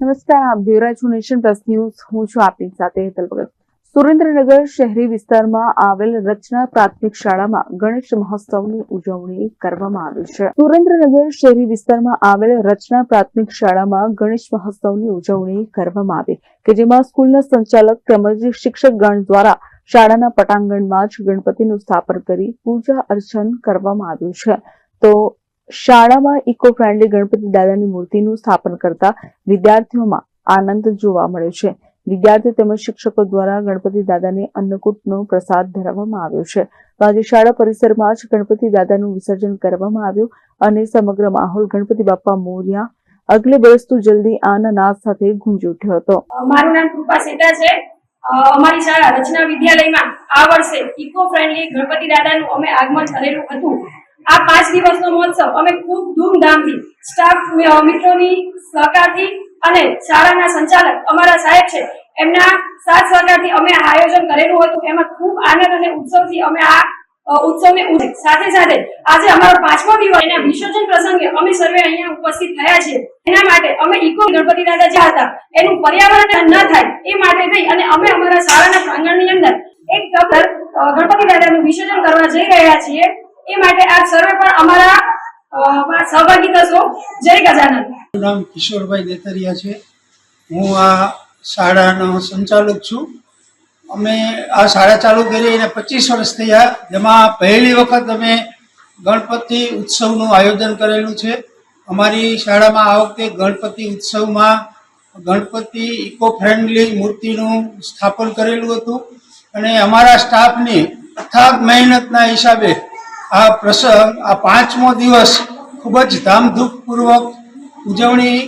નમસ્કાર, આપ છો નેશન પ્લસ ન્યૂઝ. હું છું આપની સાથે હેતલ ભગત. સુરેન્દ્રનગર શહેરી વિસ્તારમાં આવેલ રચના પ્રાથમિક શાળામાં ગણેશ મહોત્સવની ઉજવણી કરવામાં આવી છે. સુરેન્દ્રનગર શહેરી વિસ્તારમાં આવેલ રચના પ્રાથમિક શાળામાં ગણેશ મહોત્સવની ઉજવણી કરવામાં આવી, કે જેમાં સ્કૂલના સંચાલક તેમજ શિક્ષકગણ દ્વારા શાળાના પટાંગણમાં જ ગણપતિનું સ્થાપન કરી પૂજા અર્ચન કરવામાં આવ્યું છે. તો શાળામાં ઇકો ફ્રેન્ડલી ગણપતિ દાદાની મૂર્તિનું સ્થાપન કરતા વિદ્યાર્થીઓમાં આનંદ જોવા મળ્યો છે. વિદ્યાર્થી તેમજ શિક્ષકો દ્વારા ગણપતિ દાદાને અન્નકૂટનો પ્રસાદ ધરાવવામાં આવ્યો છે. તો આજે શાળા પરિસરમાં જ ગણપતિ દાદાનું વિસર્જન કરવામાં આવ્યું અને સમગ્ર માહોલ ગણપતિ બાપા મોર્યા અગલે બરસ તો જલ્દી આના નાદ સાથે ગુંજી ઉઠ્યો હતો. મારું નામ કૃપા સેટા છે. અમારી શાળા રચના વિદ્યાલયમાં આ વર્ષે ઇકો ફ્રેન્ડલી ગણપતિ દાદાનું અમે આગમન કરેલું હતું. આ પાંચ દિવસનો મહોત્સવ. અમે ખૂબ ધૂમધામથી સ્ટાફ મિત્રોની સહકારથી અને શાળાના સંચાલક અમારા સાહેબ છે, એમના સાથ સહકારથી અમે આ આયોજન કરેલું હતું. એમાં ખૂબ આનંદ અને ઉત્સવથી અમે આ ઉત્સવને ઉજવી. સાથે સાથે આજે અમારો પાંચમો દિવસ. એના વિસર્જન પ્રસંગે અમે સર્વે અહીંયા ઉપસ્થિત થયા છીએ. એના માટે અમે ઇકો ગણપતિ દાદા જે હતા, એનું પર્યાવરણ ન થાય એ માટે થઈ અને અમે અમારા શાળાના પ્રાંગણની અંદર એક ગણપતિ દાદાનું વિસર્જન કરવા જઈ રહ્યા છીએ. એ માટે આ સર્વે પણ અમારા સહભાગી થશો. જય ગજાનંદ નામ કિશોરભાઈ દેતરિયા છે. હું આ શાળાનો સંચાલક છું. અમે આ શાળા ચાલુ કરી એને પચીસ વર્ષ થયા. જેમાં પહેલી વખત અમે ગણપતિ ઉત્સવનું આયોજન કરેલું છે. અમારી શાળામાં આ વખતે ગણપતિ ઉત્સવમાં ગણપતિ ઇકો ફ્રેન્ડલી મૂર્તિનું સ્થાપન કરેલું હતું. અને અમારા સ્ટાફની અથાગ મહેનતના હિસાબે આ પ્રસંગ આ પાંચમો દિવસ ખૂબ જ ધામધૂમપૂર્વક ઉજવણી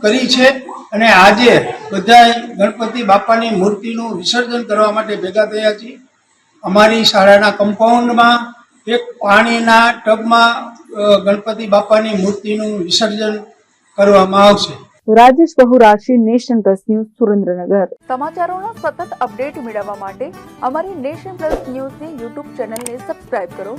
કરી છે અને આજે બધા ગણપતિ બાપાની મૂર્તિનું વિસર્જન કરવા માટે ભેગા થયા છીએ. અમારી શાળાના કમ્પાઉન્ડમાં એક પાણીના ટબમાં ગણપતિ બાપાની મૂર્તિનું વિસર્જન કરવામાં આવશે. Rajesh Bahurashi nation plus news Surendranagar. સમાચારોના સતત અપડેટ મેળવવા માટે અમારી નેશન પ્લસ ન્યૂઝની યુટ્યુબ ચેનલને સબસ્ક્રાઇબ કરો.